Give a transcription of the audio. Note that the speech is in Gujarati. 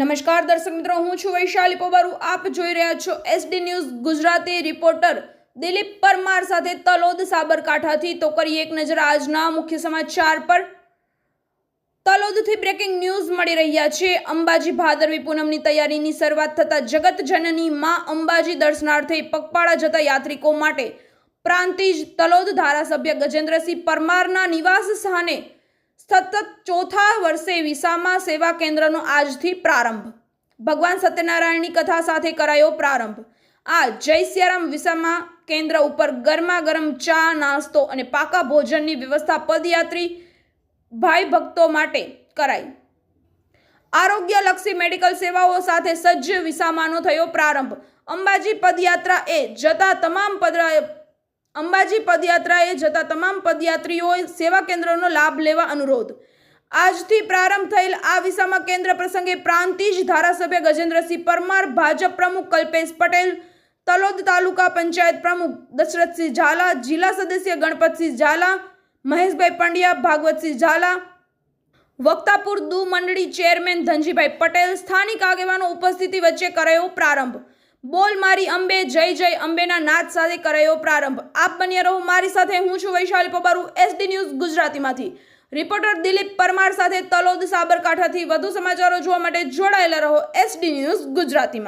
નમસ્કાર દર્શક મિત્રો, હું છું વૈશાલી પોબારુ. આપ જોઈ રહ્યા છો SD news Gujarati reporter Dilip Parmar સાથે તલોદ સાબરકાંઠાથી. તો કરીએ એક નજર આજના મુખ્ય સમાચાર પર. તલોદથી બ્રેકિંગ ન્યૂઝ મળી રહ્યા છે. અંબાજી ભાદરવી પૂનમની તૈયારીની શરૂઆત થતાં જગત જનની માં અંબાજી દર્શનાર્થે પગપાળા જતા યાત્રિકો માટે. પ્રાંતિજ તલોદ ધારાસભ્ય ગજેન્દ્રસિંહ પરમારના નિવાસ સ્થાને સતત ચોથા વર્ષે વિસામા સેવા કેન્દ્રનો આજથી પ્રારંભ. ભગવાન સત્યનારાયણની કથા સાથે કરાયો પ્રારંભ. આ જય સિયારામ વિસામા કેન્દ્ર ઉપર ગરમા ગરમ ચા, નાસ્તો અને પાકા ભોજનની વ્યવસ્થા પદયાત્રી ભાઈ ભક્તો માટે કરાઈ. આરોગ્યલક્ષી મેડિકલ સેવાઓ સાથે સજ્જ વિસામાનો થયો પ્રારંભ. અંબાજી પદયાત્રા એ જતા તમામ અંબાજી પદયાત્રાએ જતા તમામ પદયાત્રીઓએ સેવા કેન્દ્રનો લાભ લેવા અનુરોધ. આજથી પ્રારંભ થયેલ આ વિસામા કેન્દ્ર પ્રસંગે પ્રાંતિજ ધારાસભ્ય ગજેન્દ્રસિંહ પરમાર, ભાજપ પ્રમુખ કલ્પેશ પટેલ, તલોદ તાલુકા પંચાયત પ્રમુખ દશરથસિંહ ઝાલા, જિલ્લા સદસ્ય ગણપતસિંહ ઝાલા, મહેશભાઈ પંડ્યા, ભાગવતસિંહ ઝાલા, વક્તાપુર દુ મંડળી ચેરમેન ધનજીભાઈ પટેલ, સ્થાનિક આગેવાનો ઉપસ્થિતિ વચ્ચે કરાયો પ્રારંભ. બોલ મારી અંબે, જય જય, અંબેના નાદ સાથે કરાયો પ્રારંભ. આપ બન્યા રહો. મારી સાથે હું છું વૈશાલી પબારુ, એસડી ન્યૂઝ ગુજરાતીમાંથી. રિપોર્ટર દિલીપ પરમાર સાથે તલોદ સાબરકાંઠાથી વધુ સમાચારો જોવા માટે જોડાયેલા રહો એસડી ન્યૂઝ ગુજરાતીમાં.